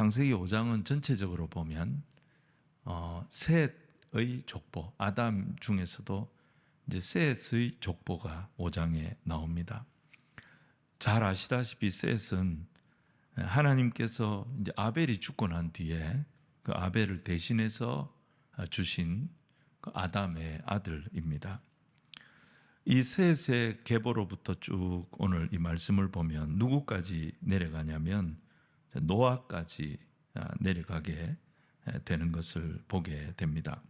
창세기 5장은 전체적으로 보면 어, 셋의 족보, 아담 중에서도 이제 셋의 족보가 5장에 나옵니다. 잘 아시다시피 셋은 하나님께서 이제 아벨이 죽고 난 뒤에 그 아벨을 대신해서 주신 그 아담의 아들입니다. 이 셋의 계보로부터 쭉 오늘 이 말씀을 보면 누구까지 내려가냐면 노아까지 아, 내려가게 되는 것을 보게 됩니다.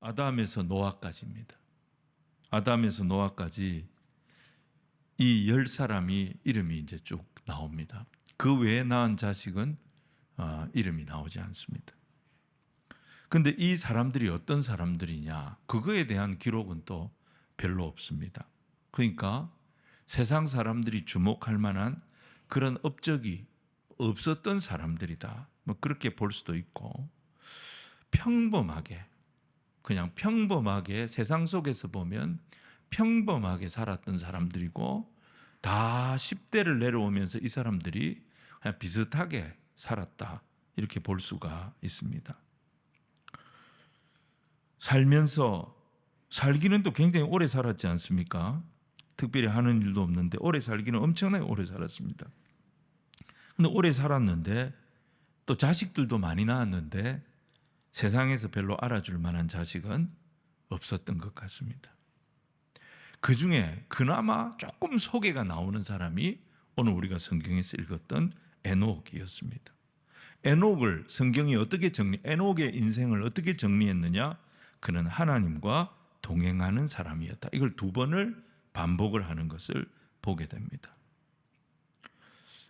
아담에서 노아까지입니다. 아담에서 노아까지 이 열 사람이 이름이 이제 쭉 나옵니다. 그 외에 낳은 자식은 아, 이름이 나오지 않습니다. 근데 이 사람들이 어떤 사람들이냐? 그거에 대한 기록은 또 별로 없습니다. 그러니까 세상 사람들이 주목할 만한 그런 업적이 없었던 사람들이다. 뭐 그렇게 볼 수도 있고 평범하게 그냥 평범하게 세상 속에서 보면 평범하게 살았던 사람들이고 다 10대를 내려오면서 이 사람들이 그냥 비슷하게 살았다. 이렇게 볼 수가 있습니다. 살면서 살기는 또 굉장히 오래 살았지 않습니까? 특별히 하는 일도 없는데 오래 살기는 엄청나게 오래 살았습니다. 근데 오래 살았는데 또 자식들도 많이 낳았는데 세상에서 별로 알아줄 만한 자식은 없었던 것 같습니다. 그 중에 그나마 조금 소개가 나오는 사람이 오늘 우리가 성경에서 읽었던 에녹이었습니다. 에녹을 성경이 어떻게 정리, 에녹의 인생을 어떻게 정리했느냐? 그는 하나님과 동행하는 사람이었다. 이걸 두 번을 반복을 하는 것을 보게 됩니다.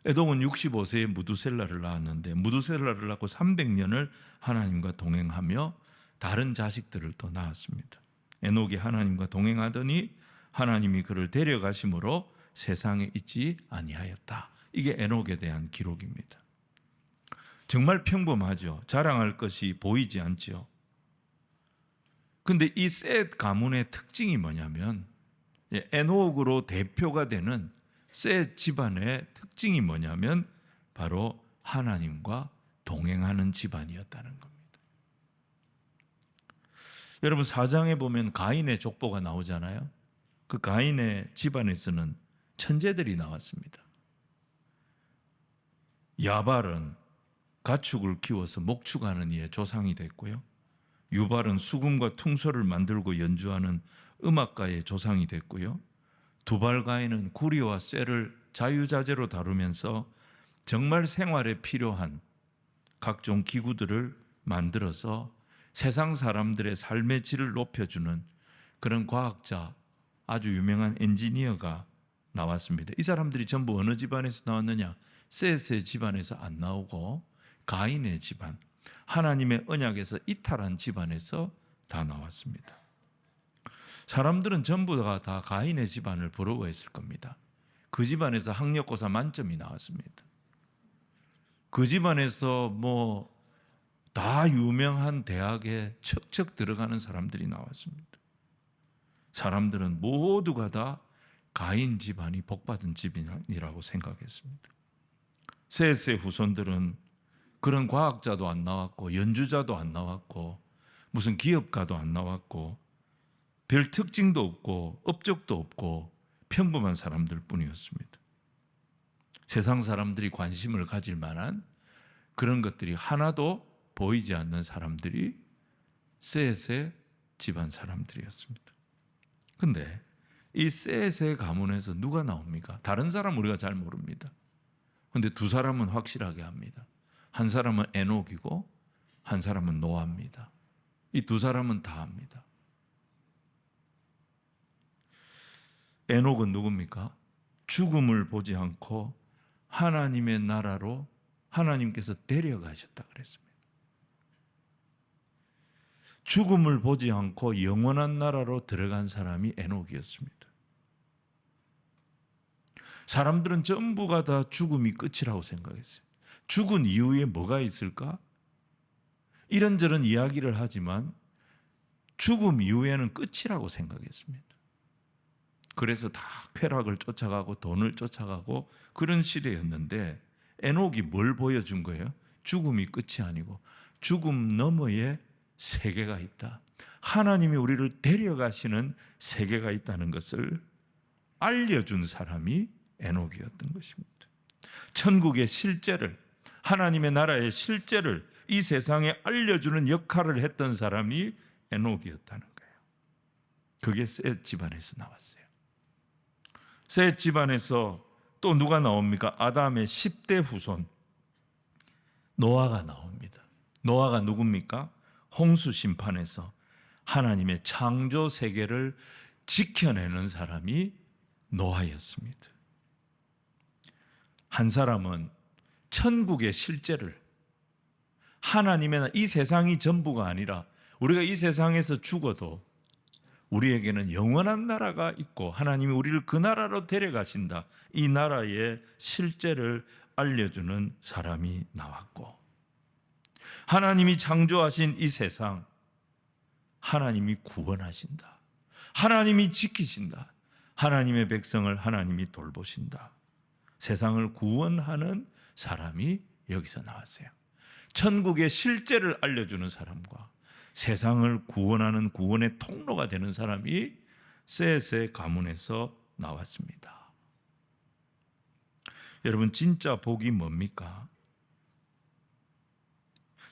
에돔은 65세에 무두셀라를 낳았는데 무두셀라를 낳고 300년을 하나님과 동행하며 다른 자식들을 또 낳았습니다. 에녹이 하나님과 동행하더니 하나님이 그를 데려가심으로 세상에 있지 아니하였다. 이게 에녹에 대한 기록입니다. 정말 평범하죠. 자랑할 것이 보이지 않죠. 근데 이셋 가문의 특징이 뭐냐면 에녹으로 대표가 되는 셋 집안의 특징이 뭐냐면 바로 하나님과 동행하는 집안이었다는 겁니다. 여러분 사장에 보면 가인의 족보가 나오잖아요. 그 가인의 집안에서는 천재들이 나왔습니다. 야발은 가축을 키워서 목축하는 이의 조상이 됐고요. 유발은 수금과 퉁소를 만들고 연주하는 음악가의 조상이 됐고요. 두발가인은 구리와 쇠를 자유자재로 다루면서 정말 생활에 필요한 각종 기구들을 만들어서 세상 사람들의 삶의 질을 높여주는 그런 과학자, 아주 유명한 엔지니어가 나왔습니다. 이 사람들이 전부 어느 집안에서 나왔느냐? 셋의 집안에서 안 나오고 가인의 집안, 하나님의 언약에서 이탈한 집안에서 다 나왔습니다. 사람들은 전부 다, 다 가인의 집안을 부러워했을 겁니다. 그 집안에서 학력고사 만점이 나왔습니다. 그 집안에서 뭐 다 유명한 대학에 척척 들어가는 사람들이 나왔습니다. 사람들은 모두가 다 가인 집안이 복받은 집이라고 생각했습니다. 셋의 후손들은 그런 과학자도 안 나왔고 연주자도 안 나왔고 무슨 기업가도 안 나왔고 별 특징도 없고 업적도 없고 평범한 사람들 뿐이었습니다. 세상 사람들이 관심을 가질 만한 그런 것들이 하나도 보이지 않는 사람들이 셋의 집안 사람들이었습니다. 근데 이 셋의 가문에서 누가 나옵니까? 다른 사람 우리가 잘 모릅니다. 근데 두 사람은 확실하게 합니다. 한 사람은 에녹이고 한 사람은 노아입니다. 이 두 사람은 다 합니다. 에녹은 누굽니까? 죽음을 보지 않고 하나님의 나라로 하나님께서 데려가셨다 그랬습니다. 죽음을 보지 않고 영원한 나라로 들어간 사람이 에녹이었습니다. 사람들은 전부가 다 죽음이 끝이라고 생각했어요. 죽은 이후에 뭐가 있을까? 이런저런 이야기를 하지만 죽음 이후에는 끝이라고 생각했습니다. 그래서 다 쾌락을 쫓아가고 돈을 쫓아가고 그런 시대였는데 에녹이 뭘 보여준 거예요? 죽음이 끝이 아니고 죽음 너머에 세계가 있다. 하나님이 우리를 데려가시는 세계가 있다는 것을 알려준 사람이 에녹이었던 것입니다. 천국의 실제를 하나님의 나라의 실제를 이 세상에 알려주는 역할을 했던 사람이 에녹이었다는 거예요. 그게 셋 집안에서 나왔어요. 셋 집안에서 또 누가 나옵니까? 아담의 10대 후손 노아가 나옵니다. 노아가 누굽니까? 홍수 심판에서 하나님의 창조 세계를 지켜내는 사람이 노아였습니다. 한 사람은 천국의 실제를 하나님의 이 세상이 전부가 아니라 우리가 이 세상에서 죽어도 우리에게는 영원한 나라가 있고 하나님이 우리를 그 나라로 데려가신다. 이 나라의 실제를 알려주는 사람이 나왔고 하나님이 창조하신 이 세상 하나님이 구원하신다. 하나님이 지키신다. 하나님의 백성을 하나님이 돌보신다. 세상을 구원하는 사람이 여기서 나왔어요. 천국의 실제를 알려주는 사람과 세상을 구원하는 구원의 통로가 되는 사람이 셋의 가문에서 나왔습니다. 여러분 진짜 복이 뭡니까?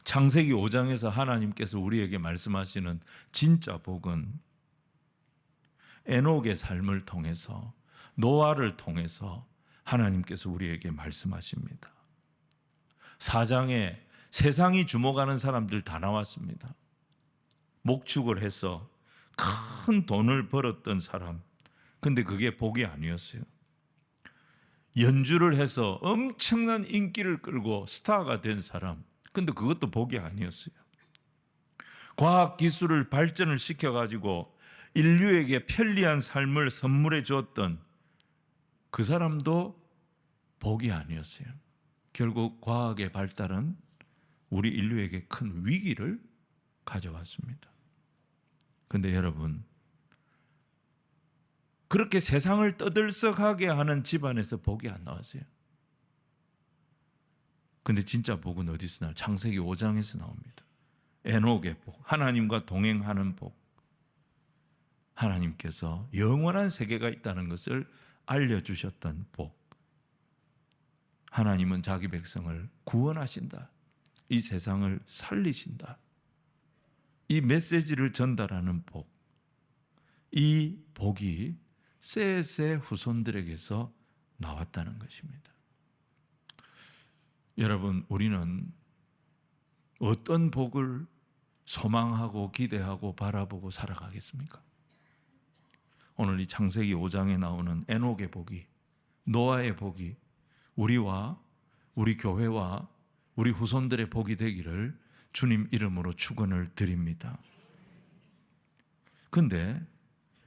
창세기 5장에서 하나님께서 우리에게 말씀하시는 진짜 복은 에녹의 삶을 통해서 노아를 통해서 하나님께서 우리에게 말씀하십니다. 4장에 세상이 주목하는 사람들 다 나왔습니다. 목축을 해서 큰 돈을 벌었던 사람. 근데 그게 복이 아니었어요. 연주를 해서 엄청난 인기를 끌고 스타가 된 사람. 근데 그것도 복이 아니었어요. 과학 기술을 발전을 시켜 가지고 인류에게 편리한 삶을 선물해 주었던 그 사람도 복이 아니었어요. 결국 과학의 발달은 우리 인류에게 큰 위기를 가져왔습니다. 근데 여러분, 그렇게 세상을 떠들썩하게 하는 집안에서 복이 안 나왔어요. 근데 진짜 복은 어디서 나요? 창세기 5장에서 나옵니다. 에녹의 복, 하나님과 동행하는 복. 하나님께서 영원한 세계가 있다는 것을 알려주셨던 복. 하나님은 자기 백성을 구원하신다. 이 세상을 살리신다. 이 메시지를 전달하는 복. 이 복이 셋의 후손들에게서 나왔다는 것입니다. 여러분, 우리는 어떤 복을 소망하고 기대하고 바라보고 살아가겠습니까? 오늘 이 창세기 5장에 나오는 에녹의 복이 노아의 복이 우리와 우리 교회와 우리 후손들의 복이 되기를 주님 이름으로 축원을 드립니다. 근데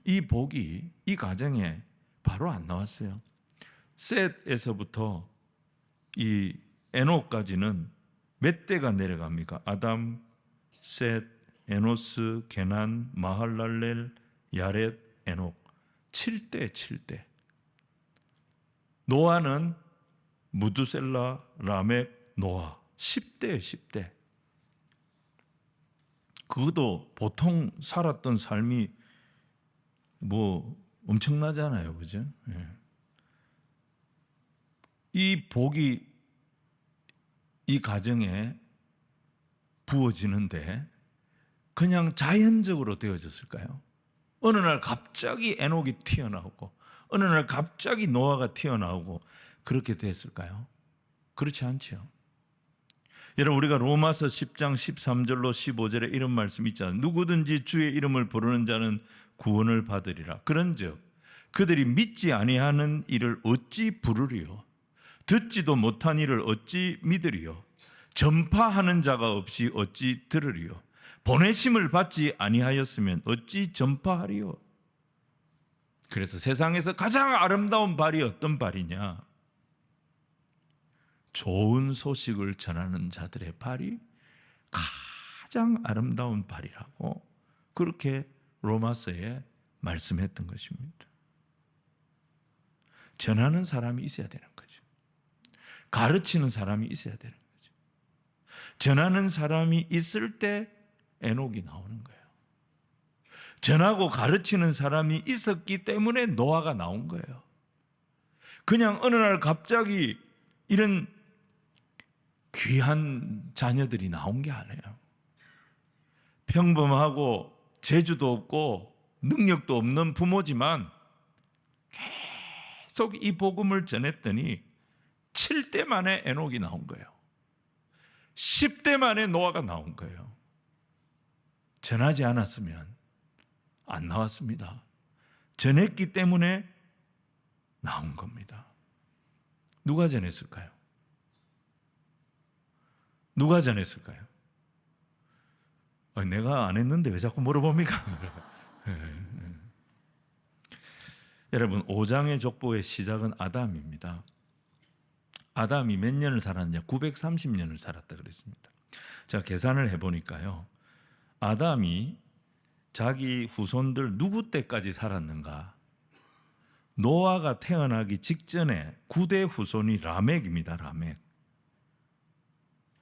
이 복이 이 가정에 바로 안 나왔어요. 셋에서부터 이 에녹까지는 몇 대가 내려갑니까? 아담, 셋, 에노스, 게난, 마할랄렐, 야렛, 에녹 7대 7대. 노아는 무두셀라, 라멕, 노아 10대 10대. 그것도 보통 살았던 삶이 뭐 엄청나잖아요, 그죠? 예. 이 복이 이 가정에 부어지는데 그냥 자연적으로 되어졌을까요? 어느 날 갑자기 에녹이 튀어나오고 어느 날 갑자기 노아가 튀어나오고 그렇게 됐을까요? 그렇지 않죠. 여러분 우리가 로마서 10장 13절로 15절에 이런 말씀 있잖아요. 누구든지 주의 이름을 부르는 자는 구원을 받으리라. 그런즉 그들이 믿지 아니하는 일을 어찌 부르리요? 듣지도 못한 일을 어찌 믿으리요? 전파하는 자가 없이 어찌 들으리요? 보내심을 받지 아니하였으면 어찌 전파하리요? 그래서 세상에서 가장 아름다운 발이 어떤 발이냐? 좋은 소식을 전하는 자들의 발이 가장 아름다운 발이라고 그렇게 로마서에 말씀했던 것입니다. 전하는 사람이 있어야 되는 거죠. 가르치는 사람이 있어야 되는 거죠. 전하는 사람이 있을 때 에녹이 나오는 거예요. 전하고 가르치는 사람이 있었기 때문에 노아가 나온 거예요. 그냥 어느 날 갑자기 이런 귀한 자녀들이 나온 게 아니에요. 평범하고 재주도 없고 능력도 없는 부모지만 계속 이 복음을 전했더니 7대 만에 에녹이 나온 거예요. 10대 만에 노아가 나온 거예요. 전하지 않았으면 안 나왔습니다. 전했기 때문에 나온 겁니다. 누가 전했을까요? 누가 전했을까요? 아니, 내가 안 했는데 왜 자꾸 물어봅니까? 예, 예. 여러분 5장의 족보의 시작은 아담입니다. 아담이 몇 년을 살았냐? 930년을 살았다 그랬습니다. 제가 계산을 해보니까요. 아담이 자기 후손들 누구 때까지 살았는가? 노아가 태어나기 직전에 9대 후손이 라멕입니다. 라멕.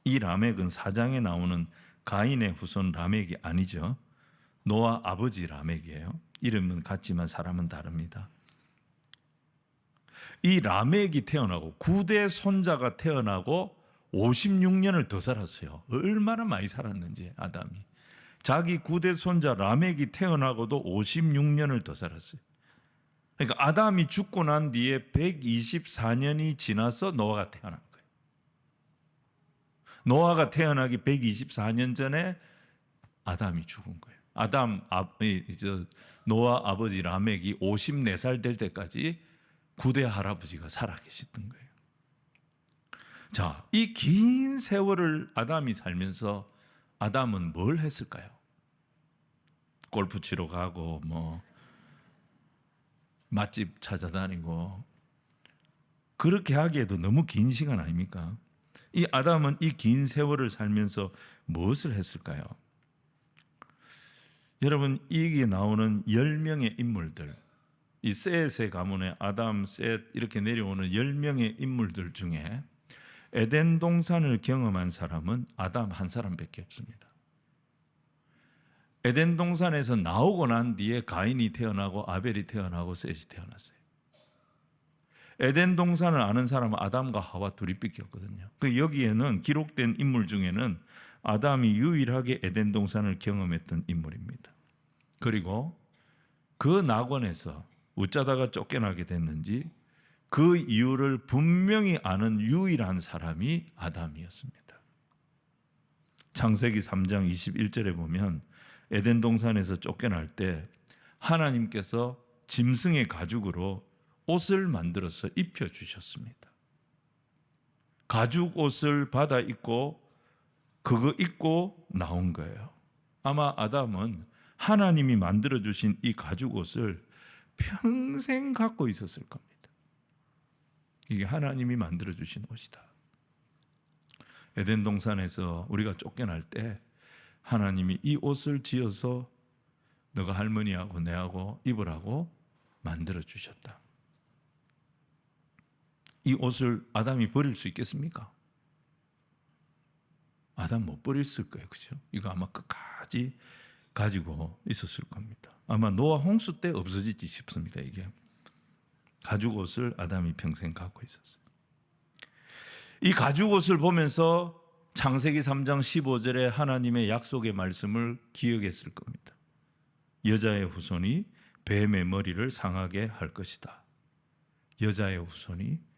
이 라멕은 사장에 나오는 가인의 후손 라멕이 아니죠. 노아 아버지 라멕이에요. 이름은 같지만 사람은 다릅니다. 이 라멕이 태어나고 9대 손자가 태어나고 56년을 더 살았어요. 얼마나 많이 살았는지 아담이. 자기 9대 손자 라멕이 태어나고도 56년을 더 살았어요. 그러니까 아담이 죽고 난 뒤에 124년이 지나서 노아가 태어난. 노아가 태어나기 124년 전에 아담이 죽은 거예요. 아담 아, 이, 저, 노아 아버지 라멕이 54살 될 때까지 9대 할아버지가 살아 계셨던 거예요. 자, 이 긴 세월을 아담이 살면서 아담은 뭘 했을까요? 골프 치러 가고 뭐 맛집 찾아다니고 그렇게 하기에도 너무 긴 시간 아닙니까? 이 아담은 이 긴 세월을 살면서 무엇을 했을까요? 여러분 여기에 나오는 10명의 인물들 이 셋의 가문의 아담, 셋 이렇게 내려오는 10명의 인물들 중에 에덴 동산을 경험한 사람은 아담 한 사람밖에 없습니다. 에덴 동산에서 나오고 난 뒤에 가인이 태어나고 아벨이 태어나고 셋이 태어났어요. 에덴 동산을 아는 사람은 아담과 하와 둘이밖에 없거든요. 그 여기에는 기록된 인물 중에는 아담이 유일하게 에덴 동산을 경험했던 인물입니다. 그리고 그 낙원에서 어쩌다가 쫓겨나게 됐는지 그 이유를 분명히 아는 유일한 사람이 아담이었습니다. 창세기 3장 21절에 보면 에덴 동산에서 쫓겨날 때 하나님께서 짐승의 가죽으로 옷을 만들어서 입혀 주셨습니다. 가죽 옷을 받아 입고 그거 입고 나온 거예요. 아마 아담은 하나님이 만들어 주신 이 가죽 옷을 평생 갖고 있었을 겁니다. 이게 하나님이 만들어 주신 옷이다. 에덴 동산에서 우리가 쫓겨날 때 하나님이 이 옷을 지어서 너가 할머니하고 내하고 입으라고 만들어 주셨다. 이 옷을 아담이 버릴 수 있겠습니까? 아담 못 버렸을 거예요. 그죠? 이거 아마 끝까지 가지고 있었을 겁니다. 아마 노아 홍수 때 없어지지 싶습니다. 이게 가죽 옷을 아담이 평생 갖고 있었어요. 이 가죽 옷을 보면서 창세기 3장 15절에 하나님의 약속의 말씀을 기억했을 겁니다. 여자의 후손이 뱀의 머리를 상하게 할 것이다. 여자의 후손이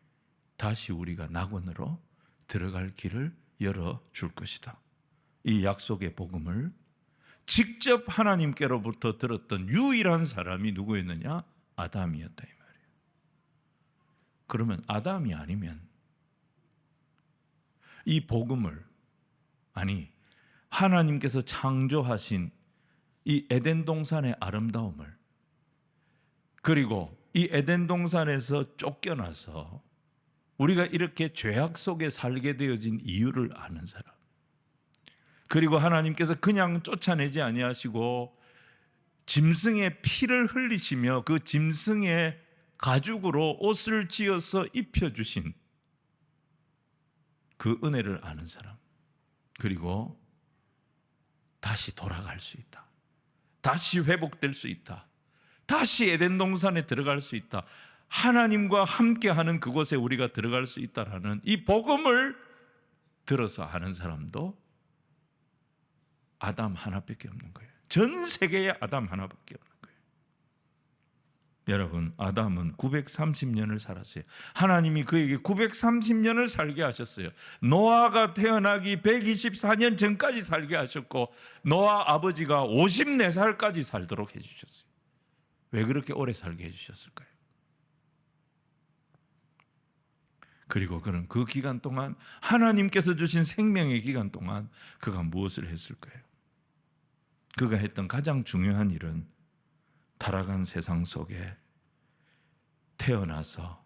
다시 우리가 낙원으로 들어갈 길을 열어 줄 것이다. 이 약속의 복음을 직접 하나님께로부터 들었던 유일한 사람이 누구였느냐? 아담이었다 이 말이에요. 그러면 아담이 아니면 이 복음을 아니 하나님께서 창조하신 이 에덴 동산의 아름다움을 그리고 이 에덴 동산에서 쫓겨나서 우리가 이렇게 죄악 속에 살게 되어진 이유를 아는 사람. 그리고 하나님께서 그냥 쫓아내지 아니하시고 짐승의 피를 흘리시며 그 짐승의 가죽으로 옷을 지어서 입혀 주신 그 은혜를 아는 사람 그리고 다시 돌아갈 수 있다. 다시 회복될 수 있다. 다시 에덴 동산에 들어갈 수 있다. 하나님과 함께하는 그곳에 우리가 들어갈 수 있다라는 이 복음을 들어서 아는 사람도 아담 하나밖에 없는 거예요. 전 세계에 아담 하나밖에 없는 거예요. 여러분, 아담은 930년을 살았어요. 하나님이 그에게 930년을 살게 하셨어요. 노아가 태어나기 124년 전까지 살게 하셨고 노아 아버지가 54살까지 살도록 해 주셨어요. 왜 그렇게 오래 살게 해 주셨을까요? 그리고 그는 그 기간 동안 하나님께서 주신 생명의 기간 동안 그가 무엇을 했을까요? 그가 했던 가장 중요한 일은 타락한 세상 속에 태어나서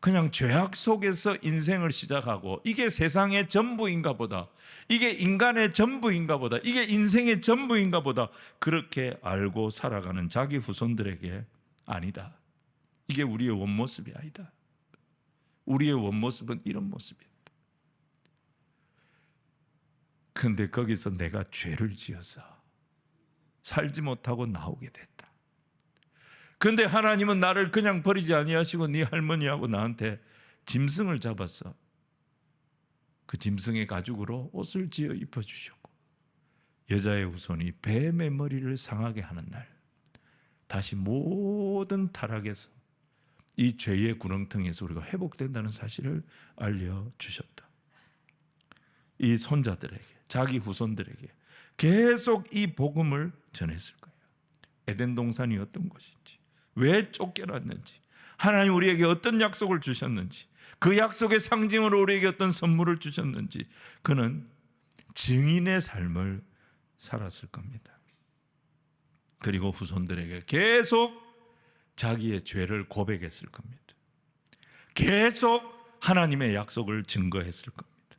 그냥 죄악 속에서 인생을 시작하고 이게 세상의 전부인가 보다. 이게 인간의 전부인가 보다. 이게 인생의 전부인가 보다. 그렇게 알고 살아가는 자기 후손들에게 아니다. 이게 우리의 원모습이 아니다. 우리의 원모습은 이런 모습이야. 근데 거기서 내가 죄를 지어서 살지 못하고 나오게 됐다. 근데 하나님은 나를 그냥 버리지 아니하시고 네 할머니하고 나한테 짐승을 잡았어. 그 짐승의 가죽으로 옷을 지어 입혀 주셨고 여자의 후손이 뱀의 머리를 상하게 하는 날 다시 모든 타락에서 이 죄의 구렁텅이에서 우리가 회복된다는 사실을 알려 주셨다. 이 손자들에게 자기 후손들에게 계속 이 복음을 전했을 거예요. 에덴 동산이 어떤 것인지 왜 쫓겨났는지 하나님 우리에게 어떤 약속을 주셨는지 그 약속의 상징으로 우리에게 어떤 선물을 주셨는지 그는 증인의 삶을 살았을 겁니다. 그리고 후손들에게 계속 자기의 죄를 고백했을 겁니다. 계속 하나님의 약속을 증거했을 겁니다.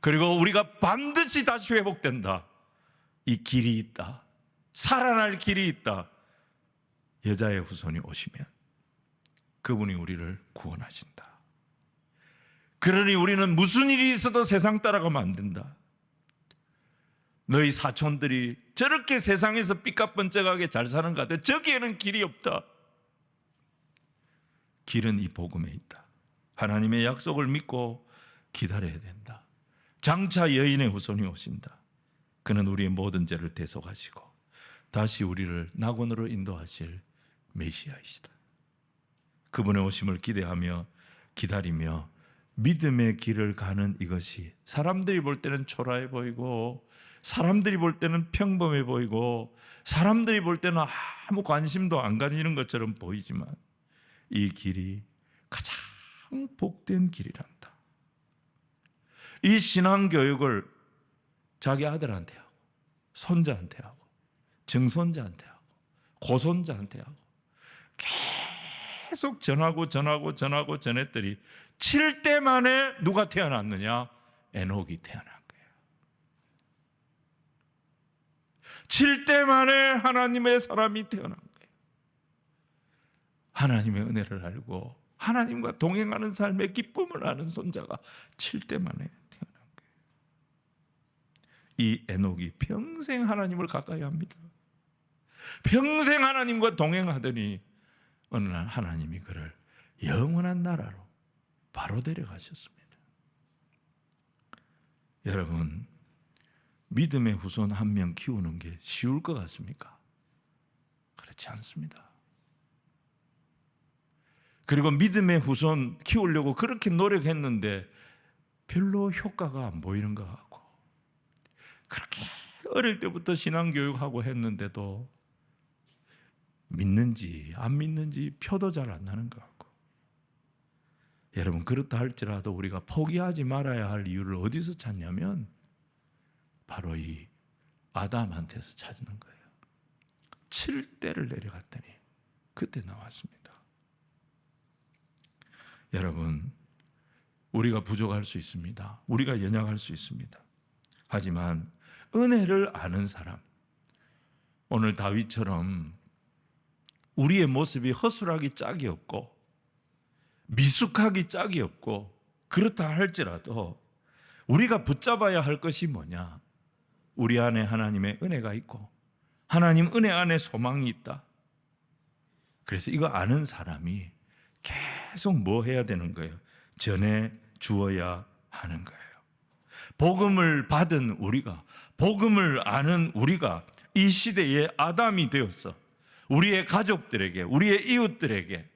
그리고 우리가 반드시 다시 회복된다. 이 길이 있다. 살아날 길이 있다. 여자의 후손이 오시면 그분이 우리를 구원하신다. 그러니 우리는 무슨 일이 있어도 세상 따라가면 안 된다. 너희 사촌들이 저렇게 세상에서 삐까뻔쩍하게 잘 사는 것 같아. 저기에는 길이 없다. 길은 이 복음에 있다. 하나님의 약속을 믿고 기다려야 된다. 장차 여인의 후손이 오신다. 그는 우리의 모든 죄를 대속하시고 다시 우리를 낙원으로 인도하실 메시아이시다. 그분의 오심을 기대하며 기다리며 믿음의 길을 가는 이것이 사람들이 볼 때는 초라해 보이고 사람들이 볼 때는 평범해 보이고 사람들이 볼 때는 아무 관심도 안 가지는 것처럼 보이지만 이 길이 가장 복된 길이란다. 이 신앙 교육을 자기 아들한테 하고 손자한테 하고 증손자한테 하고 고손자한테 하고 계속 전하고 전하고 전하고 전했더니 7대 만에 누가 태어났느냐? 에녹이 태어난 거예요. 7대 만에 하나님의 사람이 태어난 거예요. 하나님의 은혜를 알고 하나님과 동행하는 삶의 기쁨을 아는 손자가 7대 만에 태어난 거예요. 이 에녹이 평생 하나님을 가까이 합니다. 평생 하나님과 동행하더니 어느 날 하나님이 그를 영원한 나라로 바로 데려가셨습니다. 여러분, 믿음의 후손 한 명 키우는 게 쉬울 것 같습니까? 그렇지 않습니다. 그리고 믿음의 후손 키우려고 그렇게 노력했는데 별로 효과가 안 보이는 것 같고 그렇게 어릴 때부터 신앙교육하고 했는데도 믿는지 안 믿는지 표도 잘 안 나는 것 같고 여러분 그렇다 할지라도 우리가 포기하지 말아야 할 이유를 어디서 찾냐면 바로 이 아담한테서 찾는 거예요. 7대를 내려갔더니 그때 나왔습니다. 여러분 우리가 부족할 수 있습니다. 우리가 연약할 수 있습니다. 하지만 은혜를 아는 사람 오늘 다윗처럼 우리의 모습이 허술하기 짝이 없고 미숙하기 짝이 없고 그렇다 할지라도 우리가 붙잡아야 할 것이 뭐냐? 우리 안에 하나님의 은혜가 있고 하나님 은혜 안에 소망이 있다. 그래서 이거 아는 사람이 계속 뭐 해야 되는 거예요? 전해 주어야 하는 거예요. 복음을 받은 우리가 복음을 아는 우리가 이 시대의 아담이 되었어. 우리의 가족들에게, 우리의 이웃들에게,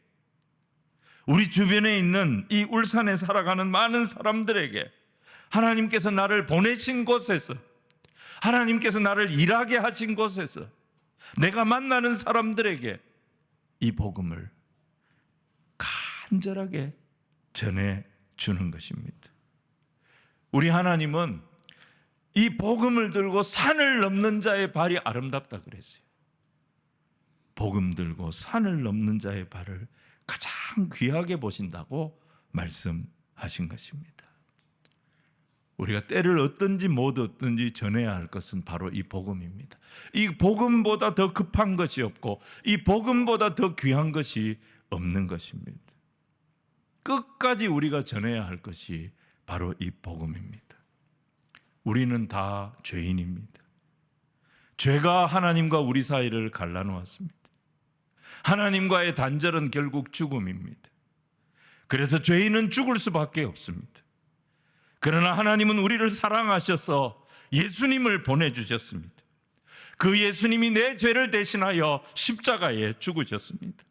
우리 주변에 있는 이 울산에 살아가는 많은 사람들에게 하나님께서 나를 보내신 곳에서 하나님께서 나를 일하게 하신 곳에서 내가 만나는 사람들에게 이 복음을 간절하게 전해 주는 것입니다. 우리 하나님은 이 복음을 들고 산을 넘는 자의 발이 아름답다 그랬어요. 복음 들고 산을 넘는 자의 발을 가장 귀하게 보신다고 말씀하신 것입니다. 우리가 때를 얻든지 못 얻든지 전해야 할 것은 바로 이 복음입니다. 이 복음보다 더 급한 것이 없고 이 복음보다 더 귀한 것이 없는 것입니다. 끝까지 우리가 전해야 할 것이 바로 이 복음입니다. 우리는 다 죄인입니다. 죄가 하나님과 우리 사이를 갈라놓았습니다. 하나님과의 단절은 결국 죽음입니다. 그래서 죄인은 죽을 수밖에 없습니다. 그러나 하나님은 우리를 사랑하셔서 예수님을 보내주셨습니다. 그 예수님이 내 죄를 대신하여 십자가에 죽으셨습니다.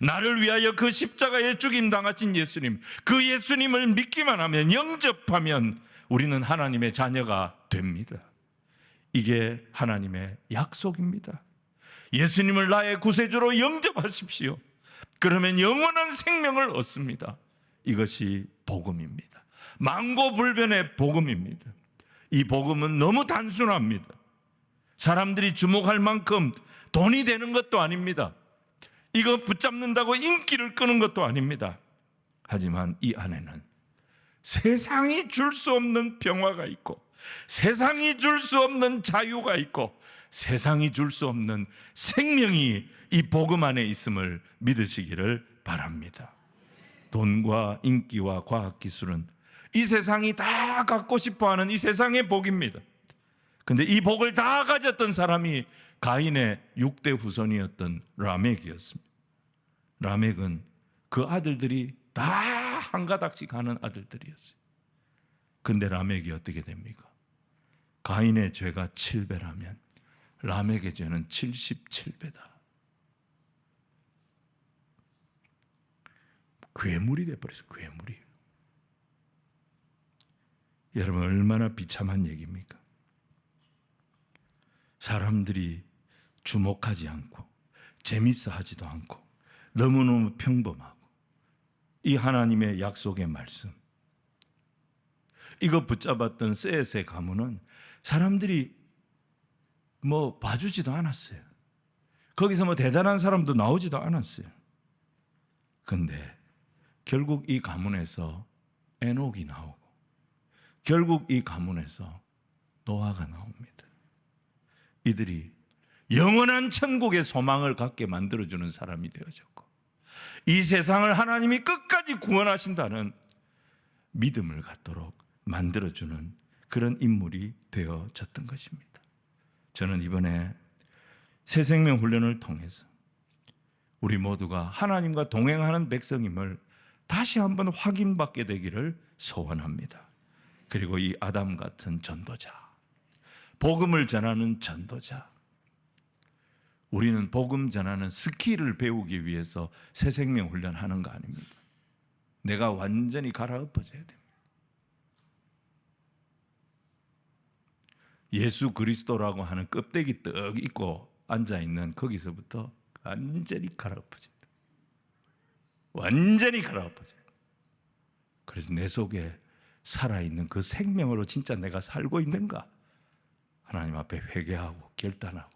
나를 위하여 그 십자가에 죽임 당하신 예수님, 그 예수님을 믿기만 하면 영접하면 우리는 하나님의 자녀가 됩니다. 이게 하나님의 약속입니다. 예수님을 나의 구세주로 영접하십시오. 그러면 영원한 생명을 얻습니다. 이것이 복음입니다. 망고불변의 복음입니다. 이 복음은 너무 단순합니다. 사람들이 주목할 만큼 돈이 되는 것도 아닙니다. 이거 붙잡는다고 인기를 끄는 것도 아닙니다. 하지만 이 안에는 세상이 줄 수 없는 평화가 있고 세상이 줄 수 없는 자유가 있고 세상이 줄 수 없는 생명이 이 복음 안에 있음을 믿으시기를 바랍니다. 돈과 인기와 과학 기술은 이 세상이 다 갖고 싶어 하는 이 세상의 복입니다. 근데 이 복을 다 가졌던 사람이 가인의 6대 후손이었던 라멕이었습니다. 라멕은 그 아들들이 다 한 가닥씩 하는 아들들이었어요. 근데 라멕이 어떻게 됩니까? 가인의 죄가 7배라면 라멕의 죄는 77배다. 괴물이 돼버렸어요. 괴물이. 여러분 얼마나 비참한 얘기입니까? 사람들이 주목하지 않고 재밌어 하지도 않고 너무너무 평범하고 이 하나님의 약속의 말씀 이거 붙잡았던 셋의 가문은 사람들이 뭐 봐주지도 않았어요. 거기서 뭐 대단한 사람도 나오지도 않았어요. 근데 결국 이 가문에서 에녹이 나오고 결국 이 가문에서 노아가 나옵니다. 이들이 영원한 천국의 소망을 갖게 만들어주는 사람이 되어졌고, 이 세상을 하나님이 끝까지 구원하신다는 믿음을 갖도록 만들어주는 그런 인물이 되어졌던 것입니다. 저는 이번에 새 생명 훈련을 통해서 우리 모두가 하나님과 동행하는 백성임을 다시 한번 확인받게 되기를 소원합니다. 그리고 이 아담 같은 전도자, 복음을 전하는 전도자. 우리는 복음 전하는 스킬을 배우기 위해서 새 생명 훈련하는 거 아닙니다. 내가 완전히 갈아엎어져야 됩니다. 예수 그리스도라고 하는 껍데기 떡 입고 앉아 있는 거기서부터 완전히 갈아엎어져야 돼. 완전히 갈아엎어져요. 그래서 내 속에 살아있는 그 생명으로 진짜 내가 살고 있는가? 하나님 앞에 회개하고 결단하고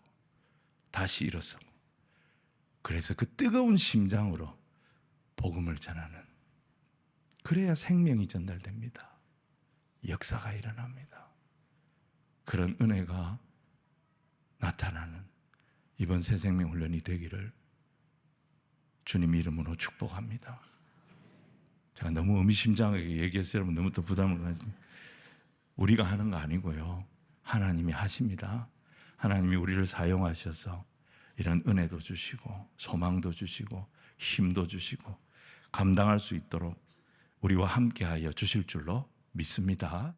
다시 일어서고 그래서 그 뜨거운 심장으로 복음을 전하는 그래야 생명이 전달됩니다. 역사가 일어납니다. 그런 은혜가 나타나는 이번 새 생명 훈련이 되기를 주님 이름으로 축복합니다. 제가 너무 의미심장하게 얘기해서 여러분 너무 또 부담을 가지. 우리가 하는 거 아니고요. 하나님이 하십니다. 하나님이 우리를 사용하셔서 이런 은혜도 주시고 소망도 주시고 힘도 주시고 감당할 수 있도록 우리와 함께하여 주실 줄로 믿습니다.